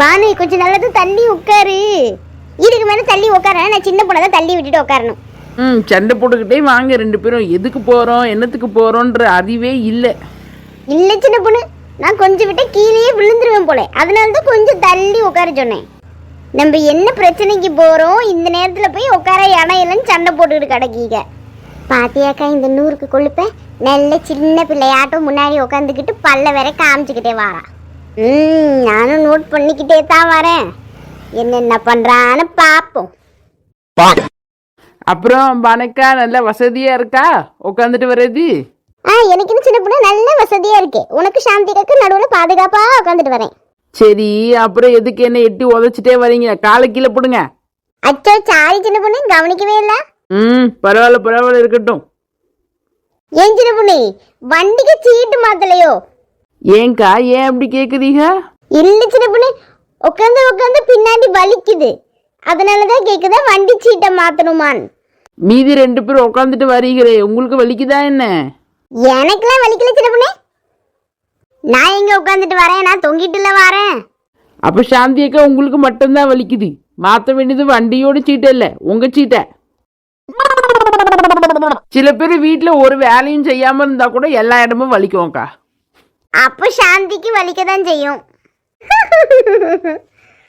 பானு கொஞ்சம் நல்லது தள்ளி உட்காரு. இதுக்கு மேல தள்ளி உட்கார நான் சின்ன பொண்ணை தான் தள்ளி விட்டுட்டு உட்காரணும். ம் சண்டை போட்டுக்கிட்டே வாங்க ரெண்டு பேரும். எதுக்கு போகிறோம் என்னத்துக்கு போகிறோன்ற அறிவே இல்லை. இல்ல சின்ன பொண்ணு. நான் கொஞ்சம் விட்ட கீழேயே விழுந்துருவேன் போல. அதனால தான் கொஞ்சம் தள்ளி உட்கார சொன்னேன். நம்ம என்ன பிரச்சனைக்கு போறோம்? இந்த நேரத்துல போய் உட்கார இடம் இல்லைன்னு சண்டை போட்டுக்கிட்டு கிடக்கீங்க. பாத்தியாக்கா இந்த நூறுக்கு கொழுப்ப? நல்ல சின்ன பிள்ளையாட்டம் முன்னாடி உட்காந்துக்கிட்டு பல்ல வேற காமிச்சுக்கிட்டே வாரா. ம் நானும் நோட் பண்ணிக்கிட்டே தான் வரேன். என்னென்ன பண்றான்னு பார்ப்போம் அப்புறம் பணக்கா நல்ல வசதியாக இருக்கா? உட்காந்துட்டு வர்றது? ஆ எனக்கு சின்ன பொண்ணு நல்ல வசதியா இருக்கு. உனக்கு சாந்திக்காக்கு நடுவில் பாதுகாப்பா உட்காந்துட்டு வரேன். சரி அப்புறம் எதுக்கு என்ன எட்டி உதச்சிட்டே வரீங்க? காலை கீழே போடுங்க. அச்சோ சாரி சின்ன பொண்ணு கவனிக்கவே இல்ல. ம் பரவாயில்ல பரவாயில்ல இருக்கட்டும். ஏன் சின்ன பொண்ணு வண்டிக்கு சீட்டு மாத்தலையோ? ஏன்க்கா ஏன் அப்படி கேட்குறீங்க இல்ல சின்ன பொண்ணு உட்காந்து உட்காந்து பின்னாடி வலிக்குது. அதனாலதான் கேக்குதா வண்டி சீட்டை மாத்தணுமான் மீதி ரெண்டு பேரும் உட்காந்துட்டு வரீங்களே உங்களுக்கு வலிக்குதா என்ன? எனக்கெல்லாம் வலிக்கல சின்ன பொண்ணு. நான் எங்க உட்காந்துட்டு வரேன்? நான் தொங்கிட்டுல வரேன். அப்போ சாந்தி அக்கா உங்களுக்கு மட்டும்தான் வலிக்குது. மாற்ற வேண்டியது வண்டியோட சீட்டை இல்லை உங்கள் சீட்டை. சில பேர் வீட்டில் ஒரு வேலையும் செய்யாமல் இருந்தால் கூட எல்லா இடமும் வலிக்கும்க்கா அப்போ சாந்திக்கு வலிக்க தான் செய்யும்.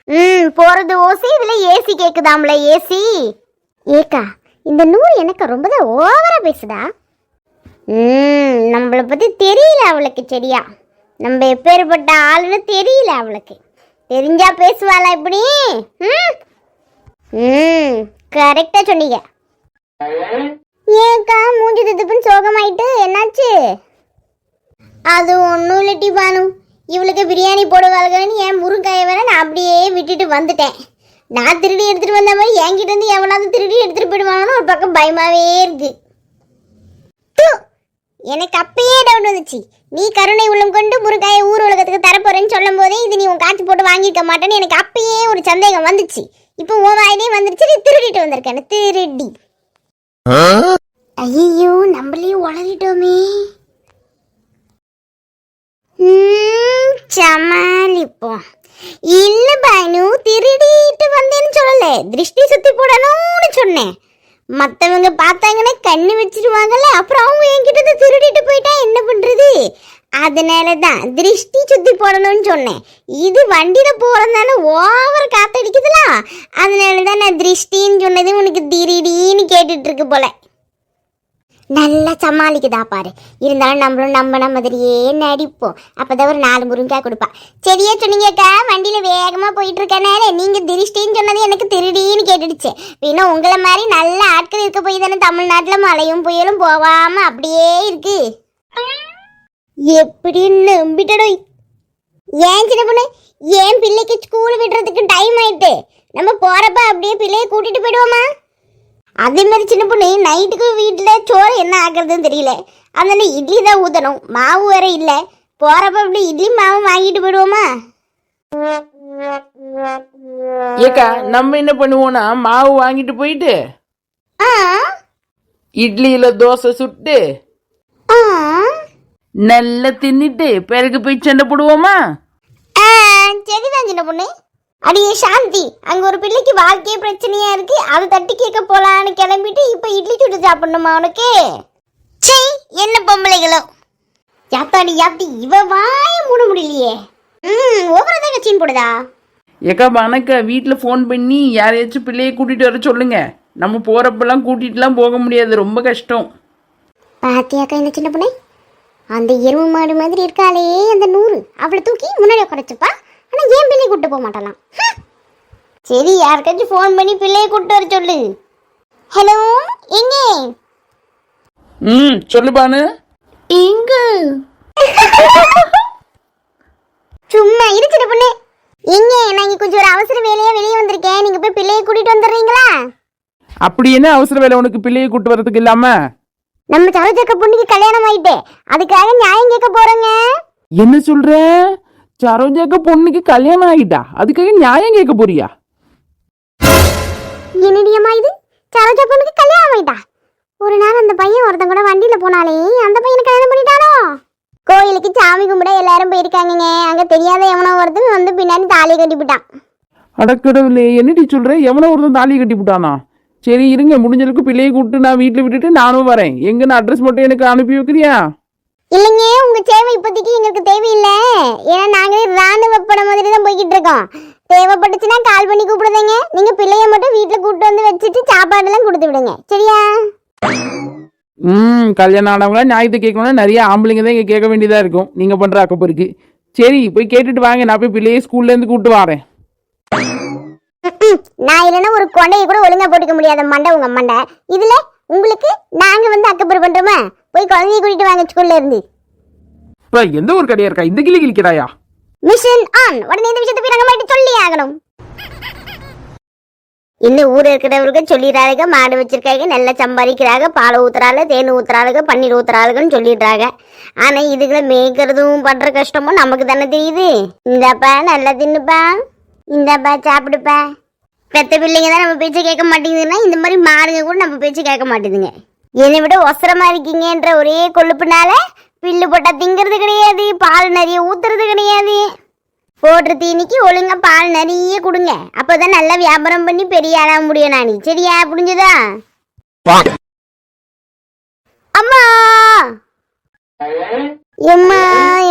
ம் போகிறது ஓசி இதில் ஏசி கேட்குதாம்ல ஏசி? ஏக்கா இந்த நூறு எனக்கு ரொம்ப தான் ஓவராக பேசுதா? ம் நம்மளை பற்றி தெரியல அவளுக்கு சரியா. நம்ம எப்பேற்பட்ட ஆளுன்னு தெரியல அவளுக்கு. தெரிஞ்சா பேசுவாளா இப்படி? ம். ம் கரெக்டாக சொன்னீங்க. ஏக்கா மூஞ்சி திதுப்புன்னு சோகமாயிட்டு என்னாச்சு? அது ஒன்றும் இல்லட்டி பானு. இவளுக்கு பிரியாணி போடுவாளுகன்னு என் முருங்காயை வேற நான் அப்படியே விட்டுட்டு வந்துட்டேன். நான் திருடி எடுத்துட்டு வந்த மாதிரி என்கிட்ட இருந்து எவனாவது திருடி எடுத்துட்டு போயிடுவானு ஒரு பக்கம் பயமாவே இருக்கு. து! எனக்கு அப்பயே டவுட் வந்துச்சு. நீ கருணை உள்ளம் கொண்டு முருங்காயை ஊர் உலகத்துக்கு தரப்போறேன்னு சொல்லும் போதே இது நீ உன் காசு போட்டு வாங்கியிருக்க மாட்டேன்னு எனக்கு அப்பயே ஒரு சந்தேகம் வந்துச்சு. இப்போ உன் வாயிலே வந்துருச்சு நீ திருடிட்டு வந்திருக்கேன் திருடி. ஐயோ நம்மளே உளறிட்டோமே ம், சமாளிப்போம் இல்ல பானு திருடிட்டு வந்தேன்னு சொல்லல திருஷ்டி சுத்தி போடணும்னு சொன்னேன் மத்தவங்க பார்த்தாங்கன்னா கண்ணு வச்சிருவாங்கல்ல அப்புறம் அவங்க என்கிட்ட இருந்து திருடிட்டு போயிட்டா என்ன பண்றது அதனால தான் திருஷ்டி சுத்தி போடணும்னு சொன்னேன் இது வண்டியில போறதுனால ஓவர் காத்தடிக்குதுல அதனால தான் நான் திருஷ்டின்னு சொன்னது உனக்கு திருடின்னு கேட்டுட்டு இருக்கு போல நல்லா சமாளிக்குதா பாரு. இருந்தாலும் நம்மளும் நம்பின மாதிரியே நடிப்போம். அப்போதான் ஒரு நாலு முருங்கக்காய் கொடுப்பா. சரியா சொன்னீங்கக்கா வண்டியில் வேகமாக போயிட்டு இருக்கனால நீங்கள் திருஷ்டின்னு சொன்னது எனக்கு திருடின்னு கேட்டுடுச்சு. இன்னும் உங்களை மாதிரி நல்ல ஆட்கள் இருக்க போய் தானே தமிழ்நாட்டில் மழையும் புயலும் போகாமல் அப்படியே இருக்கு. எப்படின்னு நம்பிட்டடோய். ஏன் சின்ன பொண்ணு? ஏன் பிள்ளைக்கு ஸ்கூல் விடுறதுக்கு டைம் ஆயிட்டு? நம்ம போறப்ப அப்படியே பிள்ளைய கூட்டிட்டு போயிடுவோமா? அதே மாதிரி சின்ன பொண்ணு நைட்டுக்கு வீட்டில் சோறு என்ன ஆக்குறதுன்னு தெரியல. அதனால இட்லி தான் ஊற்றணும் மாவு வேற இல்லை. போகிறப்ப அப்படி இட்லி மாவு வாங்கிட்டு போயிடுவோமா? ஏக்கா நம்ம என்ன பண்ணுவோம்னா மாவு வாங்கிட்டு போயிட்டு இட்லியில் தோசை சுட்டு நல்லா தின்னுட்டு பிறகு போய் சண்டை போடுவோமா? சரிதான் சின்ன பொண்ணு. அடியே சாந்தி அங்க ஒரு பிள்ளைக்கு வாழ்க்கையே பிரச்சனையா இருக்கு. அதை தட்டி கேட்க போலான்னு கிளம்பிட்டு இப்ப இட்லி சுட்டு சாப்பிடணுமா உனக்கு? சே என்ன பொம்பளைகளோ. யாத்தாடி யாத்தி இவ வாய மூட முடியலையே. ம் ஓவரா தான் கட்சின்னு போடுதா? ஏக்கா வணக்கா. வீட்டில் ஃபோன் பண்ணி யாரையாச்சும் பிள்ளையை கூட்டிகிட்டு வர சொல்லுங்க. நம்ம போகிறப்பெல்லாம் கூட்டிகிட்டுலாம் போக முடியாது. ரொம்ப கஷ்டம். பாத்தியாக்கா இந்த சின்ன பொண்ணு? அந்த எருமை மாடு மாதிரி இருக்காளே அந்த நூறு. அவளை தூக்கி முன்னாடி உட்காரச்சுப்பா ஆனா ஏன் பிள்ளையை கூட்டு போக மாட்டாளாம் ஹம். சரி யாருக்காச்சும் ஃபோன் பண்ணி பிள்ளையை கூட்டு வர சொல்லு. ஹலோ எங்க? ம் சொல்லுபானு எங்க சும்மா இரு சின்ன பொண்ணு. எங்க? நான் இங்க கொஞ்சம் ஒரு அவசர வேலையா வெளியே வந்திருக்கேன். நீங்க போய் பிள்ளையை கூட்டிட்டு வந்துடுறீங்களா? அப்படி என்ன அவசர வேலை உனக்கு பிள்ளையை கூட்டு வரதுக்கு இல்லாமல் நம்ம சரோஜக்க பொண்ணுக்கு கல்யாணம் ஆயிட்டு. அதுக்காக நியாயம் கேட்க போறோங்க. என்ன சொல்ற? சரோஜாக்க பொண்ணுக்கு கல்யாணம் ஆகிட்டா அதுக்காக நியாயம் கேட்க போறியா என்னடியம்மா இது சரோஜா பொண்ணுக்கு கல்யாணம் ஆயிட்டா ஒரு நாள் அந்த பையன் ஒருத்தன் கூட வண்டியில போனாலே அந்த பையனை கல்யாணம் பண்ணிட்டானோ கோயிலுக்கு சாமி கும்பிட எல்லாரும் போயிருக்காங்கங்க அங்க தெரியாத எவனோ ஒருத்தன் வந்து பின்னாடி தாலியை கட்டிவிட்டான் அடக்கடவுளே என்னடி சொல்ற எவனோ ஒருத்தன் தாலி கட்டி விட்டானா சரி இருங்க முடிஞ்சளவுக்கு பிள்ளையை கூப்பிட்டு நான் வீட்டில் விட்டுட்டு நானும் வரேன் எங்கன்னு அட்ரஸ் மட்டும் எனக்கு அனுப்பி வைக்கிறியா இல்லைங்க உங்க சேவை இப்போதைக்கு எங்களுக்கு தேவையில்லை. ஏன்னா நாங்களே ராணுவ படம் மாதிரி தான் போய்கிட்டு இருக்கோம். தேவைப்பட்டுச்சுன்னா கால் பண்ணி கூப்பிடுதேங்க. நீங்க பிள்ளைய மட்டும் வீட்டுல கூப்பிட்டு வந்து வச்சுட்டு சாப்பாடெல்லாம் கொடுத்து விடுங்க. சரியா? ம் கல்யாணம் ஆனவங்கள நியாயத்தை கேட்கணும்னா நிறைய ஆம்பளைங்க தான் இங்கே கேட்க வேண்டியதாக இருக்கும். நீங்கள் பண்ணுற அக்கப்பருக்கு. சரி போய் கேட்டுட்டு வாங்க. நான் போய் பிள்ளையை ஸ்கூல்லேருந்து கூப்பிட்டு வரேன். நான் இல்லைன்னா ஒரு கொண்டையை கூட ஒழுங்கா போட்டுக்க முடியாத மண்டை உங்க மண்டை. இதுல உங்களுக்கு நாங்க வந்து அக்கப்புறம் பண்றோமா? போய் குழந்தைய கூட்டிட்டு வாங்க ஸ்கூல்ல இருந்து. இப்போ எந்த ஒரு கடையா இருக்கா? இந்த கிளி கிளிக்கிறாயா மிஷன் ஆன் உடனே இந்த விஷயத்தை போய் நாங்க மாட்டி சொல்லி ஆகணும். இன்னும் ஊர் இருக்கிறவருக்கு சொல்லிடுறாங்க மாடு வச்சிருக்காங்க நல்லா சம்பாதிக்கிறாங்க பால் ஊத்துறாங்க தேன் ஊத்துறாங்க பன்னீர் ஊத்துறாங்கன்னு சொல்லிடுறாங்க. ஆனா இதுகளை மேய்க்கிறதும் பண்ற கஷ்டமும் நமக்கு தானே தெரியுது. இந்தாப்பா நல்லா தின்னுப்பா. இந்தாப்பா சாப்பிடுப்பா. பெத்த பிள்ளைங்க தான் நம்ம பேச்சை கேட்க மாட்டேங்குதுன்னா இந்த மாதிரி மாடுங்க கூட நம்ம பேச்சை கேட்க மாட்டேங்குதுங்க. என்னை விட ஒசரமா இருக்கீங்கன்ற ஒரே கொழுப்புனால பில்லு போட்டா திங்கிறது கிடையாது பால் நிறைய ஊத்துறது கிடையாது. போடுற தீனிக்கு ஒழுங்கா பால் நிறைய கொடுங்க. அப்பதான் நல்லா வியாபாரம் பண்ணி பெரிய ஆளாக முடியும் நானி. சரியா? புரிஞ்சுதா? அம்மா! எம்மா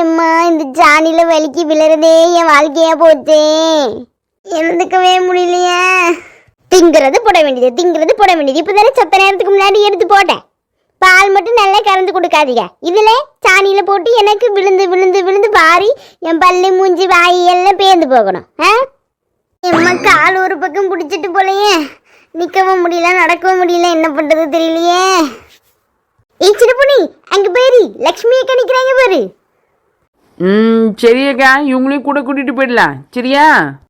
எம்மா இந்த ஜானில வலிக்கு விழுறதே என் வாழ்க்கையா போச்சே. எழுந்துக்கவே முடியலையே. திங்கிறது போட வேண்டியது திங்கிறது போட வேண்டியது. இப்பதானே சத்த நேரத்துக்கு முன்னாடி எடுத்து போட்டேன். பால் மட்டும் நல்லா கறந்து கொடுக்காதீங்க. இதில் சாணியில் போட்டு எனக்கு விழுந்து விழுந்து விழுந்து பாரி என் பல்லு மூஞ்சி வாய் எல்லாம் பேர்ந்து போகணும். ஆ? எம்மா கால் ஒரு பக்கம் பிடிச்சிட்டு போலையே. நிற்கவும் முடியல நடக்கவும் முடியல. என்ன பண்ணுறது தெரியலையே. ஏய் சின்ன பொண்ணி அங்கே போயிரு. லக்ஷ்மி அக்கா நிக்கிறாங்க பாரு. ம் சரியக்கா. இவங்களையும் கூட கூட்டிகிட்டு போயிடலாம். சரியா?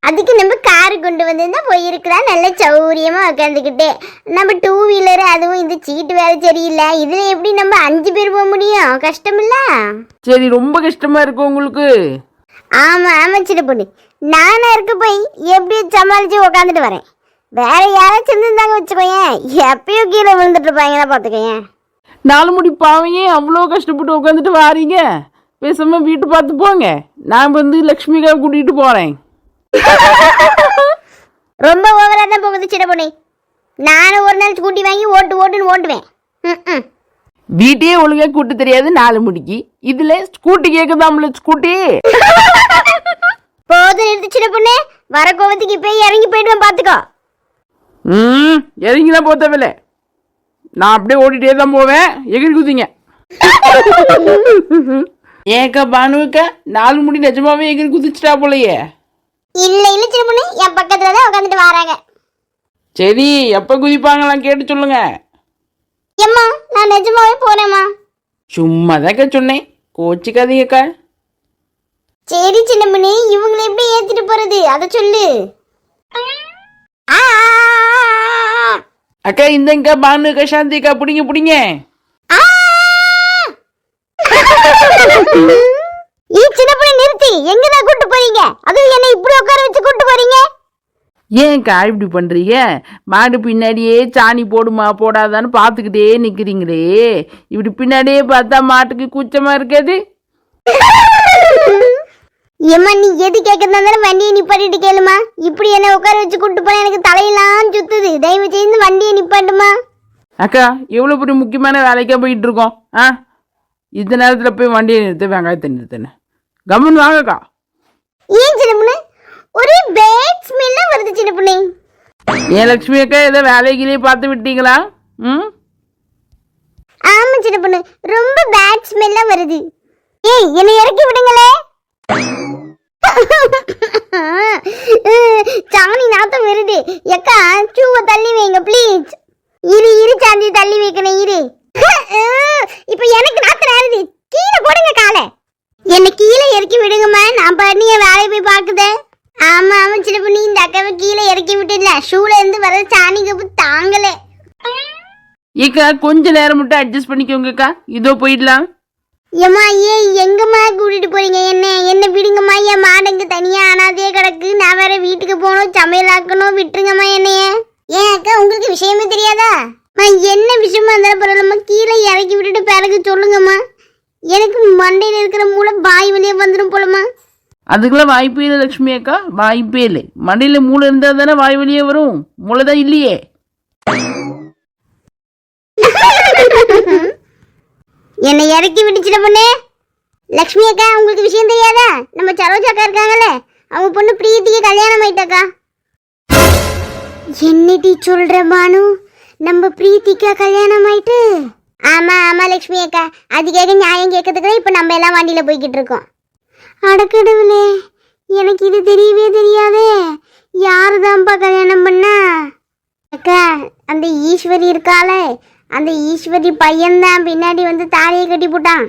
அதுக்கு நம்ம காரு கொண்டு வந்திருந்தா போயிருக்கலாம் நல்ல சௌரியமா உட்காந்துக்கிட்டு நம்ம டூ வீலர் அதுவும் இந்த சீட்டு வேற சரியில்லை. இதுல எப்படி நம்ம அஞ்சு பேர் போக முடியும்? கஷ்டம் இல்ல சரி ரொம்ப கஷ்டமாக இருக்கும் உங்களுக்கு. ஆமா ஆமா சின்ன பொண்ணு. நானா இருக்க போய் எப்படி சமாளிச்சு உட்காந்துட்டு வரேன். வேற யாராச்சும் இருந்திருந்தாங்க வச்சுக்கோயேன். எப்பயும் கீழே விழுந்துட்டு இருப்பாங்கன்னா பாத்துக்கோயேன் நாலு முடி பாவையே அவ்வளோ கஷ்டப்பட்டு உட்காந்துட்டு வாரீங்க. பேசாம வீட்டு பார்த்து போங்க. நான் வந்து லக்ஷ்மிக்காவை கூட்டிகிட்டு போகிறேன் ரொம்ப ஓவரா தான் போகுது சின்ன பொண்ணு. நானும் ஒரு நாள் ஸ்கூட்டி வாங்கி ஓட்டு ஓட்டுன்னு ஓட்டுவேன். ம். வீட்டையே ஒழுங்கா கூட்டு தெரியாது நாலு முடிக்கு. இதுல ஸ்கூட்டி கேக்குதாம்ல ஸ்கூட்டி. போதும் நிறுத்து சின்ன பொண்ணு. வர கோவத்துக்கு இப்பயே இறங்கி போயிடுவேன் பாத்துக்கோ ம் இறங்கிலாம் போத்தவில்ல நான் அப்படியே ஓடிட்டே தான் போவேன். எகிரி குதிங்க. ஏக்கா பானுக்கா நாலு முடி நிஜமாவே எகிரி குதிச்சிட்டா போலயே. இல்ல இல்ல பொண்ணு என் பக்கத்துல தான் உட்காந்துட்டு வராங்க. சரி எப்போ குதிப்பாங்களாம் கேட்டு சொல்லுங்க. ஏம்மா நான் நிஜமாவே போறேம்மா சும்மா தாக்கா சொன்னேன். கோச்சிக்காதீங்கக்கா. சரி சின்ன பொண்ணு இவங்களை எப்படி ஏத்திட்டு போறது? அத சொல்லு. ஆ, அக்கா இந்தங்கா பானுக்கா சாந்திக்கா பிடிங்க பிடிங்க. ஈ சின்ன பொண்ணு நிறுத்தி. எங்கதான் கூட்டு போறீங்க? அதுவும் என்ன இப்படி உட்கார வச்சு கூட்டு போறீங்க? ஏன்க்கா இப்படி பண்றீங்க? மாடு பின்னாடியே சாணி போடுமா போடாதான்னு பார்த்துக்கிட்டே நிக்கிறீங்களே. இப்படி பின்னாடியே பார்த்தா மாட்டுக்கு கூச்சமா இருக்காது. ஏம்மா நீ எது கேட்கறதா இருந்தாலும் வண்டியை நிப்பாட்டிட்டு கேளுமா இப்படி என்ன உட்கார வச்சு கூட்டு போனா எனக்கு தலையெல்லாம் சுத்துது. தயவு செய்து வண்டியை நிப்பாட்டுமா அக்கா எவ்வளோ பெரிய முக்கியமான வேலைக்கா போயிட்டு இருக்கோம்? ஆ? இந்த நேரத்தில் போய் வண்டியை நிறுத்த வெங்காயத்தை நிறுத்தினேன். கம்முன்னு வாங்கக்கா. ஏன் சின்ன பொண்ணு ஒரு பேட் ஸ்மெல்லா வருது சின்ன பொண்ணு ஏன் லட்சுமி அக்கா ஏதோ வேலைக்கிலேயே பார்த்து விட்டீங்களா? ம்? ஆமா சின்ன பொண்ணு ரொம்ப பேட் ஸ்மெல்லா வருது. ஏய் என்னை இறக்கி விடுங்களே. சாணி நாத்தம் வருது. எக்கா சூவை தள்ளி வைங்க ப்ளீஸ் இரு இரு சாந்தி தள்ளி வைக்கணும் இரு. இப்ப எனக்கு நாத்தம் வருது கீழே போடுங்க காலை. என்ன கீழே இறக்கி விடுங்கம்மா. நான் பண்ணி என் வேலையை போய் பாக்குதே ஆமா ஆமா சின்ன பொண்ணு. இந்த அக்காவை கீழே இறக்கி விட்டுல ஷூல இருந்து வர சாணி கப்பு தாங்கலே. ஏக்கா கொஞ்ச நேரம் மட்டும் அட்ஜஸ்ட் பண்ணிக்கோங்கக்கா இதோ போயிடலாம். ஏம்மா ஏய் எங்கம்மா கூட்டிட்டு போறீங்க? என்ன என்ன விடுங்கம்மா. என் மாடங்க தனியா அனாதையே கிடக்கு. நான் வேற வீட்டுக்கு போகணும் சமையல் ஆக்கணும். விட்டுருங்கம்மா என்னைய. ஏன் அக்கா உங்களுக்கு விஷயமே தெரியாதா? என்ன விஷயமா இருந்தாலும் பரவாயில்லம்மா கீழே இறக்கி விட்டுட்டு பிறகு சொல்லுங்கம்மா. எனக்கு மண்டையில் இருக்கிற மூளை பாய் வழியா வந்துடும் போலமா அதுக்கெல்லாம் வாய்ப்பே இல்லை லக்ஷ்மி அக்கா. வாய்ப்பே இல்லை. மண்டையில் மூளை இருந்தால் தானே வாய் வழியே வரும். மூளை தான் இல்லையே. என்னை இறக்கி விட்டுச்சிட பொண்ணு. லக்ஷ்மி அக்கா உங்களுக்கு விஷயம் தெரியாதா? நம்ம சரோஜா அக்கா இருக்காங்கல்ல. அவங்க பொண்ணு பிரீத்திக்கு கல்யாணம் ஆயிட்டாக்கா. என்னடி சொல்ற பானு? நம்ம பிரீத்திக்கா கல்யாணம் ஆயிட்டு ஆமா ஆமா லக்ஷ்மி அக்கா. அதுக்காக நியாயம் கேட்கறதுக்கு இப்ப நம்ம எல்லாம் வண்டியில போய்கிட்டு இருக்கோம். அடக்கடவுளே எனக்கு இது தெரியவே தெரியாதே. யாருதான்ப்பா கல்யாணம் பண்ணா? அக்கா அந்த ஈஸ்வரி இருக்காளே. அந்த ஈஸ்வரி பையன்தான் பின்னாடி வந்து தாலியை கட்டி போட்டான்.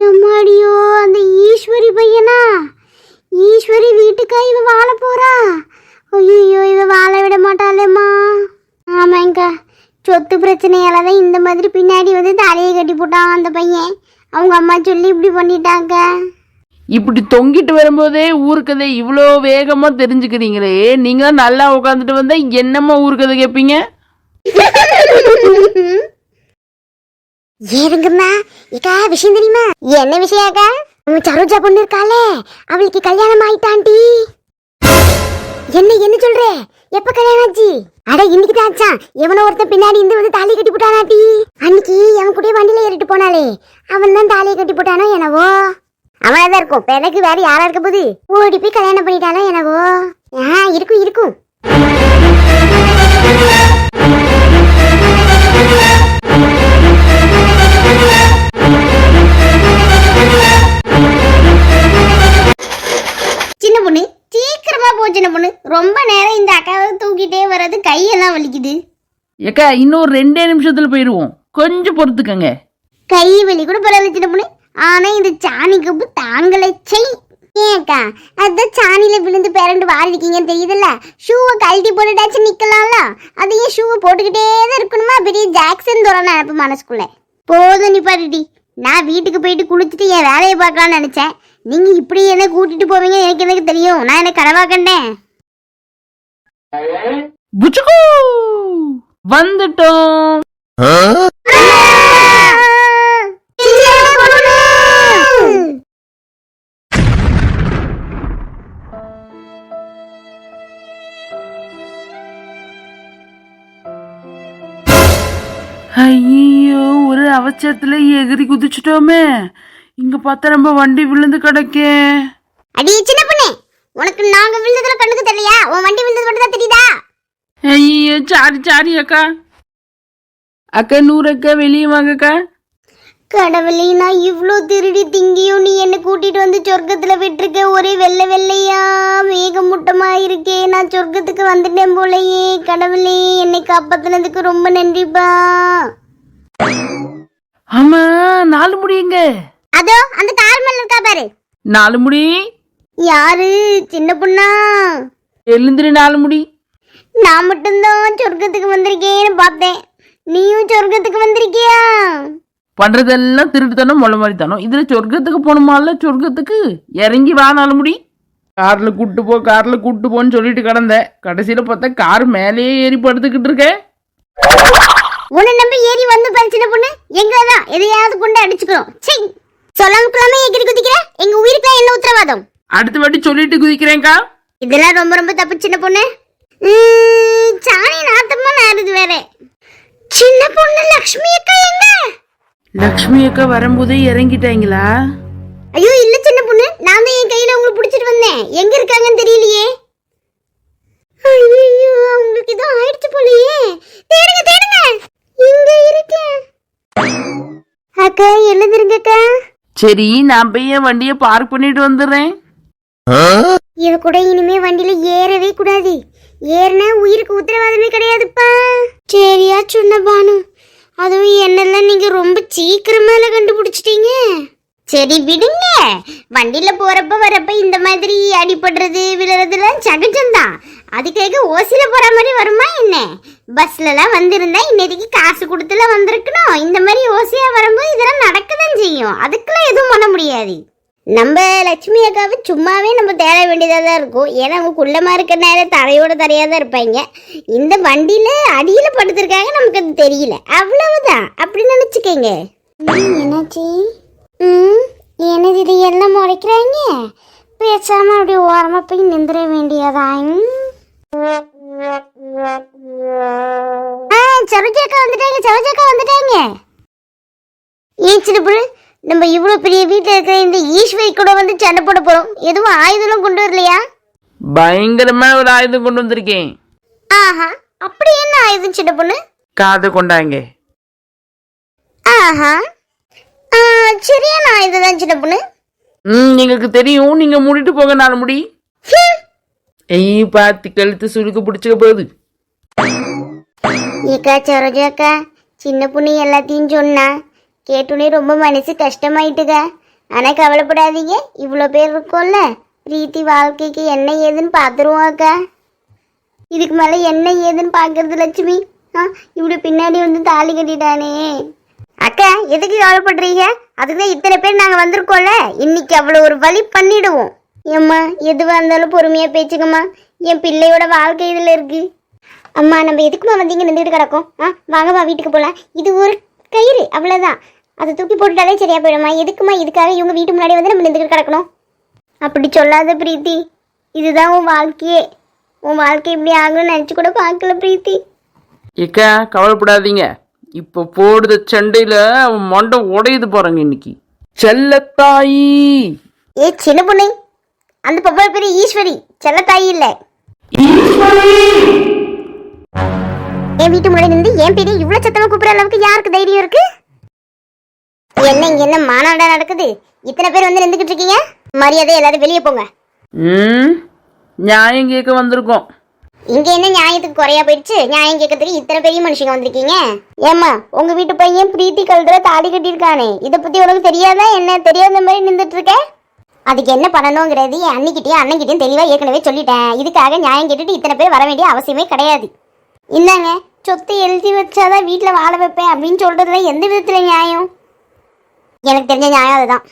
அம்மாடியோ அந்த ஈஸ்வரி பையனா? ஈஸ்வரி வீட்டுக்கா இவ வாழ போறா? ஐயோ இவ வாழ விட மாட்டாளேம்மா. ஆமாங்கக்கா சொத்து பிரச்சனையால தான் இந்த மாதிரி பின்னாடி வந்து தலையை கட்டி போட்டான் அந்த பையன். அவங்க அம்மா சொல்லி இப்படி பண்ணிட்டாங்க. இப்படி தொங்கிட்டு வரும்போதே ஊருக்கதை இவ்வளோ வேகமாக தெரிஞ்சுக்கிறீங்களே. நீங்களும் நல்லா உட்காந்துட்டு வந்தால் என்னம்மா ஊருக்கதை கேட்பீங்க ஏறுங்கம்மா ஏக்கா விஷயம் தெரியுமா? என்ன நம்ம சரோஜா பொண்ணு இருக்காளே. அவளுக்கு கல்யாணம் ஆயிட்டான்டி. என்ன என்ன சொல்ற? எப்ப கல்யாணம் ஆச்சு? அட இன்னைக்கு தான் ஆச்சான் எவனோ ஒருத்தன் பின்னாடி இருந்து வந்து தாலி கட்டி போட்டானாட்டி. அன்னைக்கு அவன் கூட வண்டியில ஏறிட்டு போனாலே அவன் தான் தாலியை கட்டி போட்டானோ என்னவோ? அவனா தான் இருக்கும். பிறகு வேற யாரா இருக்க போகுது? ஓடி போய் கல்யாணம் பண்ணிட்டானோ என்னவோ? ஆ இருக்கும் இருக்கும். சீக்கிரமா போ சின்ன பொண்ணு. ரொம்ப நேரம் இந்த அக்காவை தூக்கிட்டே வர்றது கையெல்லாம் வலிக்குது. ஏக்கா இன்னும் ரெண்டே நிமிஷத்தில் போயிடுவோம் கொஞ்சம் பொறுத்துக்கங்க. கை வலி கூட பரவாயில்ல சின்ன பொண்ணு. ஆனா இந்த சாணி கப்பு தாங்கலை. செய் ஏக்கா அதான் சாணியில விழுந்து பிறண்டு வாழிருக்கீங்கன்னு தெரியுதுல்ல. ஷூவை கழட்டி போட்டுட்டாச்சு நிக்கலாம்ல. அதையே ஷூவை போட்டுக்கிட்டே தான் இருக்கணுமா? பெரிய ஜாக்சன் தோற நினப்பு மனசுக்குள்ள. போதும் நிப்பாட்டுடி நான் வீட்டுக்கு போயிட்டு குளிச்சுட்டு என் வேலையை பார்க்கலாம்னு நினைச்சேன். நீங்க இப்படி என்ன கூட்டிட்டு போவீங்க எனக்கு எனக்கு தெரியும். நான் என்ன கனவா கண்டேன்? புச்சுக்கு! வந்துட்டோம். அவசரத்துல எகிரி குதிச்சிட்டோமே. இங்க பார்த்தா நம்ம வண்டி விழுந்து கிடக்கே. அடி சின்ன பொண்ணு உனக்கு நாங்க விழுந்ததுல கண்ணுக்கு தெரியலையா? உன் வண்டி விழுந்தது மட்டும் தான் தெரியுதா? ஐயோ சாரி சாரி அக்கா. அக்கா நூறு அக்கா வெளியே வாங்கக்கா. கடவுளே நான் இவ்ளோ திருடி திங்கியும் நீ என்னை கூட்டிட்டு வந்து சொர்க்கத்துல விட்டுருக்க. ஒரே வெள்ளை வெள்ளையா மேகமூட்டமா இருக்கே நான் சொர்க்கத்துக்கு வந்துட்டேன் போலயே கடவுளே என்னை காப்பாத்துனதுக்கு ரொம்ப நன்றிப்பா. ஆமா நாலு முடியுங்க. அதோ அந்த கால் மேல இருக்கா பாரு. நாலு முடி? யாரு? சின்ன பொண்ணா? எழுந்திரி நாலு முடி. நான் மட்டும்தான் சொர்க்கத்துக்கு வந்திருக்கேன்னு பார்த்தேன். நீயும் சொர்க்கத்துக்கு வந்திருக்கியா? பண்றதெல்லாம் திருட்டுத்தனம் மொழ மாதிரி தானோ இதுல சொர்க்கத்துக்கு போகணுமால சொர்க்கத்துக்கு? இறங்கி வா நாலு முடி. கார்ல கூட்டு போ கார்ல கூட்டு போன்னு சொல்லிட்டு கிடந்தேன் கடைசியில பார்த்தா கார் மேலேயே ஏறி படுத்துக்கிட்டு இருக்கேன். உன்னை நம்பி ஏறி வந்து பாரு சின்ன பொண்ணு எங்கதான் எதையாவது கொண்டு அடிச்சுக்கிறோம் சை சொல்லாம கொள்ளாம எகிரி குதிக்கிற? எங்க உயிருக்கு என்ன உத்தரவாதம்? அடுத்த வாட்டி சொல்லிட்டு குதிக்கிறேன்க்கா. இதெல்லாம் ரொம்ப ரொம்ப தப்பு சின்ன பொண்ணு. சாணி நாத்தமா நாருது வேற. சின்ன பொண்ணு லக்ஷ்மி அக்கா எங்க? லக்ஷ்மி அக்கா வரும்போதே இறங்கிட்டாங்களா? ஐயோ இல்ல சின்ன பொண்ணு. நான் தான் என் கையில உங்களுக்கு பிடிச்சிட்டு வந்தேன். எங்க இருக்காங்கன்னு தெரியலையே ஐயோ அவங்களுக்கு ஏதோ ஆயிடுச்சு போலயே தேடுங்க தேடுங்க இங்க இருக்கேன் அக்கா எழுதுருங்க அக்கா சரி நான் போய் என் வண்டியை பார்க் பண்ணிட்டு வந்துடுறேன். இது கூட இனிமே வண்டியில ஏறவே கூடாது. ஏறினா உயிருக்கு உத்தரவாதமே கிடையாதுப்பா. சரியா சொன்ன பானு. அதுவும் என்னெல்லாம் நீங்க ரொம்ப சீக்கிரமால கண்டுபிடிச்சிட்டீங்க. சரி விடுங்க. வண்டியில போறப்ப வரப்ப இந்த மாதிரி அடிபடுறது விழுறதுலாம் சகஜம்தான். அதுக்காக ஓசில போற மாதிரி வருமா என்ன? பஸ்லலாம் வந்திருந்தா இன்னைக்கு காசு கொடுத்துலாம் வந்திருக்கணும். இந்த மாதிரி ஓசியா வரும்போது செய்யும் அதுக்கெல்லாம் எதுவும் பண்ண முடியாது. நம்ம லட்சுமி அக்காவை சும்மாவே நம்ம தேட வேண்டியதாக தான் இருக்கும். ஏன்னா அவங்க குள்ளமாக இருக்கிற நேரம் தரையோட தரையாக தான் இருப்பாங்க. இந்த வண்டியில் அடியில் படுத்திருக்காங்க நமக்கு அது தெரியல. அவ்வளவுதான். அப்படி நினச்சிக்கங்க. என்னாச்சு? ம்? என்னது இது? எல்லாம் முறைக்கிறாங்க? பேசாம அப்படியே ஓரமா போய் நிந்திர வேண்டியதான் ஆ சரோஜாக்கா வந்துட்டாங்க. சரோஜாக்கா வந்துட்டாங்க. ஏன் சின்னப்புரு நம்ம இவ்வளோ பெரிய வீட்டில் இருக்கிற இந்த ஈஸ்வரி கூட வந்து சண்டை போட போறோம். எதுவும் ஆயுதம்லாம் கொண்டு வரலையா? பயங்கரமான ஒரு ஆயுதம் கொண்டு வந்திருக்கேன். ஆஹா அப்படி என்ன ஆயுதம் சின்ன பொண்ணு? காதை கொண்டாங்க. ஆஹா ஆ, சரியான ஆயுதம் தான் சின்ன பொண்ணு. ம் எங்களுக்கு தெரியும். நீங்க மூடிட்டு போங்க நாலு முடி. ஹம். ஐய் பார்த்து கழுத்து சுருக்கு பிடிச்சிக்க போகுது. ஏக்கா சரோஜாக்கா சின்ன பொண்ணு எல்லாத்தையும் சொன்னா கேட்டுனே ரொம்ப மனசு கஷ்டமாயிட்டுங்க ஆனால் கவலைப்படாதீங்க இவ்வளோ பேர் இருக்கோம்ல. பிரீத்தி வாழ்க்கைக்கு என்ன ஏதுன்னு பார்த்துருவோம் அக்கா. இதுக்கு மேலே என்ன ஏதுன்னு பார்க்கறது லட்சுமி? ஆ இப்படி பின்னாடி வந்து தாலி கட்டிட்டானே. அக்கா எதுக்கு கவலைப்படுறீங்க? அதுக்கு தான் இத்தனை பேர் நாங்கள் வந்திருக்கோம்ல. இன்னைக்கு அவ்வளோ ஒரு வழி பண்ணிடுவோம். ஏம்மா எதுவாக இருந்தாலும் பொறுமையாக பேச்சுக்கம்மா. என் பிள்ளையோட வாழ்க்கை இதில் இருக்குது அம்மா நம்ம எதுக்குமா வந்தீங்க நின்றுட்டு கிடக்கும்? ஆ வாங்கம்மா வீட்டுக்கு போகலாம் இது ஒரு கயிறு அவ்வளோதான் அதை தூக்கி போட்டுட்டாலே சரியா போயிடும்மா எதுக்குமா இதுக்காக இவங்க வீட்டு முன்னாடி வந்து நம்ம நின்றுட்டு கிடக்கணும்? அப்படி சொல்லாத பிரீத்தி. இதுதான் உன் வாழ்க்கையே. உன் வாழ்க்கை இப்படி ஆகும்னு நினச்சி கூட பார்க்கல பிரீத்தி. ஏக்கா கவலைப்படாதீங்க. இப்போ போடுத சண்டையில அவன் மண்டை உடையுது போறாங்க இன்னைக்கு. செல்லத்தாயி! ஏ சின்ன பொண்ணு. அந்த பொம்பளை பேர் ஈஸ்வரி. செல்லத்தாயி இல்லை. என் வீட்டு முன்னாடி நின்று என் பேரை இவ்வளவு சத்தமா கூப்பிடுற அளவுக்கு யாருக்கு தைரியம் இருக்கு? என்ன இங்க என்ன மாநாடா நடக்குது? இத்தனை பேர் வந்து நின்றுக்கிட்டு இருக்கீங்க? மரியாதை எல்லாரும் வெளியே போங்க. ம் நியாயம் கேட்க வந்திருக்கோம். இங்க என்ன நியாயத்துக்கு குறையா போயிடுச்சு? நியாயம் கேட்கறதுக்கு இத்தனை பெரிய மனுஷங்க வந்திருக்கீங்க? ஏம்மா உங்க வீட்டு பையன் பிரீத்தி கழுதுல தாடி கட்டியிருக்கானே. இத பத்தி உனக்கு தெரியாதா என்ன? தெரியாத மாதிரி நின்றுட்டு இருக்க? அதுக்கு என்ன பண்ணணுங்கிறது என் அன்னிக்கிட்டயும் அண்ணன்கிட்டயும் தெளிவா ஏற்கனவே சொல்லிட்டேன். இதுக்காக நியாயம் கேட்டுட்டு இத்தனை பேர் வர வேண்டிய அவசியமே கிடையாது. இந்தாங்க சொத்து எழுதி வச்சாதான் வீட்டில் வாழ வைப்பேன் அப்படின்னு சொல்றதுல எந்த விதத்துல நியாயம்? எனக்கு தெரிஞ்ச நியாயம் அதுதான்.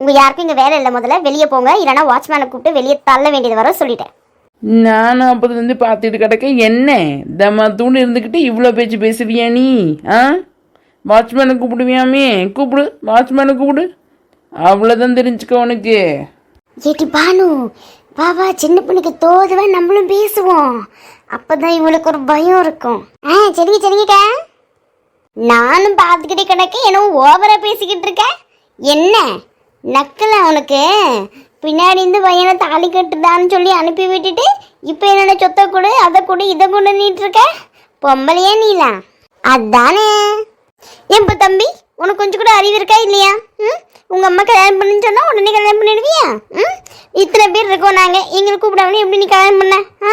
உங்க யாருக்கும் இங்க வேலை இல்லை முதல்ல. வெளியே போங்க. இல்லைன்னா வாட்ச்மேனை கூப்பிட்டு வெளியே தள்ள வேண்டியது வர சொல்லிட்டேன். நானும் அப்போதுலேருந்து பார்த்துட்டு கிடக்க என்ன? தம்மா தூண்டு இருந்துக்கிட்டு இவ்வளோ பேச்சு பேசுவியா நீ? ஆ? வாட்ச்மேனை கூப்பிடுவியாமே? கூப்பிடு. வாட்ச்மேனை கூப்பிடு. அவ்வளோதான் தெரிஞ்சுக்க உனக்கு. ஏட்டி பானு வா வா. சின்ன பொண்ணுக்கு தோதுவா நம்மளும் பேசுவோம். அப்பதான் இவளுக்கு ஒரு பயம் இருக்கும். ஆ சரிங்க சரிங்கக்கா. நானும் பார்த்துக்கிட்டே கிடக்க என்னவோ ஓவரா பேசிக்கிட்டு இருக்க? என்ன? நக்கல உனக்கு? பின்னாடி இருந்து பையனை தாலி கட்டுதான்னு சொல்லி அனுப்பி விட்டுட்டு இப்போ என்னென்ன சொத்தை கொடு அதை கொடு இதை கொண்டு நீட்டு இருக்க? பொம்பளையே நீலாம் அதானே. ஏன்பா தம்பி உனக்கு கொஞ்சம் கூட அறிவு இருக்கா இல்லையா? ம்? உங்கள் அம்மா கல்யாணம் பண்ணுன்னு சொன்னால் உடனே கல்யாணம் பண்ணிடுவியா? ம்? இத்தனை பேர் இருக்கோம் நாங்கள் எங்களை கூப்பிடாமலே எப்படி நீ கல்யாணம் பண்ண? ஆ?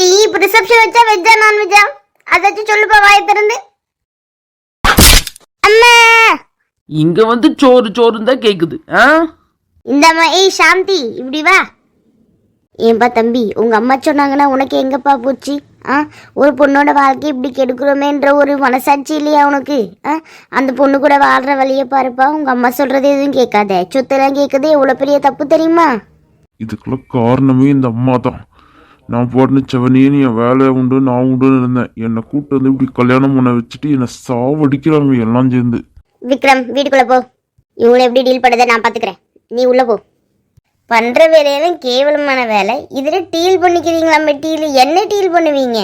நீ இப்போ ரிசப்ஷன் வச்சா வெஜ்ஜா நான்வெஜ்ஜா அதாச்சும் சொல்லுப்பா வாயை திறந்து. அம்மா! இங்கே வந்து சோறு சோறுன்னு தான் கேட்குது ஆ? இந்தாம்மா ஏய் சாந்தி இப்படி வா. ஏன்பா தம்பி உங்க அம்மா சொன்னாங்கன்னா உனக்கு எங்கப்பா போச்சு? ஆ? ஒரு பொண்ணோட வாழ்க்கை இப்படி கெடுக்கிறோமேன்ற ஒரு மனசாட்சி இல்லையா உனக்கு? ஆ? அந்த பொண்ணு கூட வாழ்ற வழியை பாருப்பா உங்க அம்மா சொல்றது எதுவும் கேட்காத. சொத்தெல்லாம் கேட்குது எவ்வளோ பெரிய தப்பு தெரியுமா? இதுக்கெல்லாம் காரணமே இந்த அம்மா தான் நான் போட்டு செவனியே என் வேலையை உண்டு நான் உண்டுன்னு இருந்தேன். என்னை கூட்டு வந்து இப்படி கல்யாணம் பண்ண வச்சுட்டு என்னை சாவடிக்கிறாங்க எல்லாம் சேர்ந்து. விக்ரம் வீட்டுக்குள்ள போ. இவங்களை எப்படி டீல் பண்ணதை நான் பாத்துக்கிறேன் நீ உள்ள போ. பண்ற வேலையெல்லாம் கேவலமான வேலை. இதுல டீல் பண்ணிக்கிறீங்களா மெட்டீரியல்? என்ன டீல் பண்ணுவீங்க?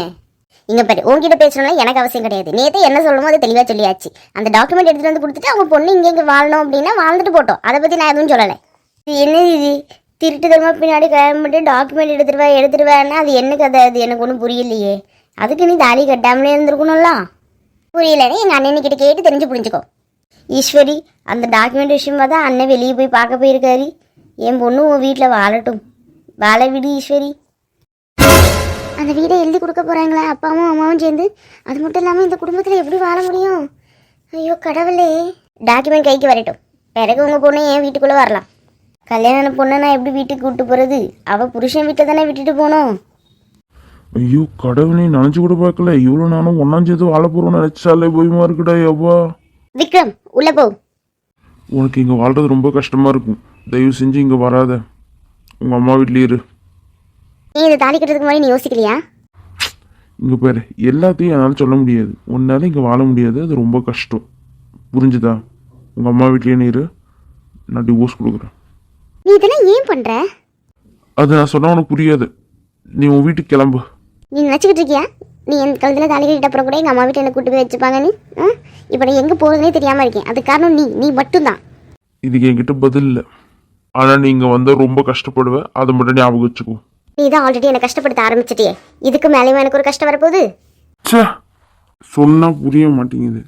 இங்க பாரு உங்ககிட்ட பேசணும்னா எனக்கு அவசியம் கிடையாது. நேத்தே என்ன சொல்லணுமோ அதை தெளிவா சொல்லியாச்சு. அந்த டாக்குமெண்ட் எடுத்துட்டு வந்து கொடுத்துட்டு அவங்க பொண்ணு இங்க இங்க வாழணும் அப்படின்னா வாழ்ந்துட்டு போட்டோம். அதை பத்தி நான் எதுவும் சொல்லலை. இது என்ன இது? திருட்டு தரமா பின்னாடி கல்யாணம் பண்ணிட்டு டாக்குமெண்ட் எடுத்துருவா எடுத்துருவேன்னா அது என்ன கதை? அது எனக்கு ஒன்றும் புரியலையே. அதுக்கு நீ தாலி கட்டாமலே இருந்திருக்கணும்ல? புரியலன்னு எங்கள் அண்ணன் கிட்ட கேட்டு தெரிஞ்சு புரிஞ்சுக்கோ. ஈஸ்வரி அந்த டாக்குமெண்ட் விஷயமா தான் அண்ணன் வெளியே போய் பார்க்க போயிருக்காரு. என் பொண்ணு உன் வீட்டில் வாழட்டும். வாழ விடு ஈஸ்வரி. அந்த வீடை எழுதி கொடுக்க போகிறாங்களா அப்பாவும் அம்மாவும் சேர்ந்து. அது மட்டும் இல்லாமல் இந்த குடும்பத்தில் எப்படி வாழ முடியும்? ஐயோ கடவுளே. டாக்குமெண்ட் கைக்கு வரட்டும். பிறகு உங்கள் பொண்ணு என் வீட்டுக்குள்ளே வரலாம். கல்யாண பொண்ணை நான் எப்படி வீட்டுக்கு கூப்பிட்டு போகிறது அவள் புருஷன் வீட்டை தானே விட்டுட்டு போகணும் ஐயோ கடவுளே நினச்சி கூட பார்க்கல. இவ்வளோ நானும் ஒன்றாம் சேர்த்து வாழ போகிறோம்னு நினச்சாலே போயுமா இருக்குடா அப்பா விக்ரம் உள்ளே போ. உனக்கு இங்கே வாழ்றது ரொம்ப கஷ்டமாக இருக்கும். தயவு செஞ்சு இங்கே வராத. உங்கள் அம்மா வீட்லேயே இரு. நீ இந்த தாலி கட்டுறதுக்கு முன்னாடி நீ யோசிக்கலையா? இங்கே பாரு எல்லாத்தையும் என்னால் சொல்ல முடியாது. உன்னால இங்கே வாழ முடியாது. அது ரொம்ப கஷ்டம். புரிஞ்சுதா? உங்கள் அம்மா வீட்லேயே நீ இரு. நான் டிவோர்ஸ் கொடுக்குறேன். நீ இதெல்லாம் ஏன் பண்ற? அது நான் சொன்னா உனக்கு புரியாது. நீ உன் வீட்டுக்கு கிளம்பு. நீ நினச்சிக்கிட்டு இருக்கியா? நீ என் கழுத்தில் தாலி கட்டிட்ட அப்புறம் கூட எங்கள் அம்மா வீட்டில் என்ன கூட்டு போய் வச்சுப்பாங்க நீ? இப்போ நான் எங்கே போகிறதுனே தெரியாமல் இருக்கேன். அது காரணம் நீ. நீ மட்டும்தான். இதுக்கு என்கிட்ட பதில் இல்லை. ஆனால் நீங்கள் வந்து ரொம்ப கஷ்டப்படுவ. அதை மட்டும் ஞாபகம் வச்சுக்கோ. நீ தான் ஆல்ரெடி என்னை கஷ்டப்படுத்த ஆரம்பிச்சிட்டியே. இதுக்கு மேலேயும் எனக்கு ஒரு கஷ்டம் வரப்போகுது? ச்சே! சொன்னா புரிய மாட்டேங்குது.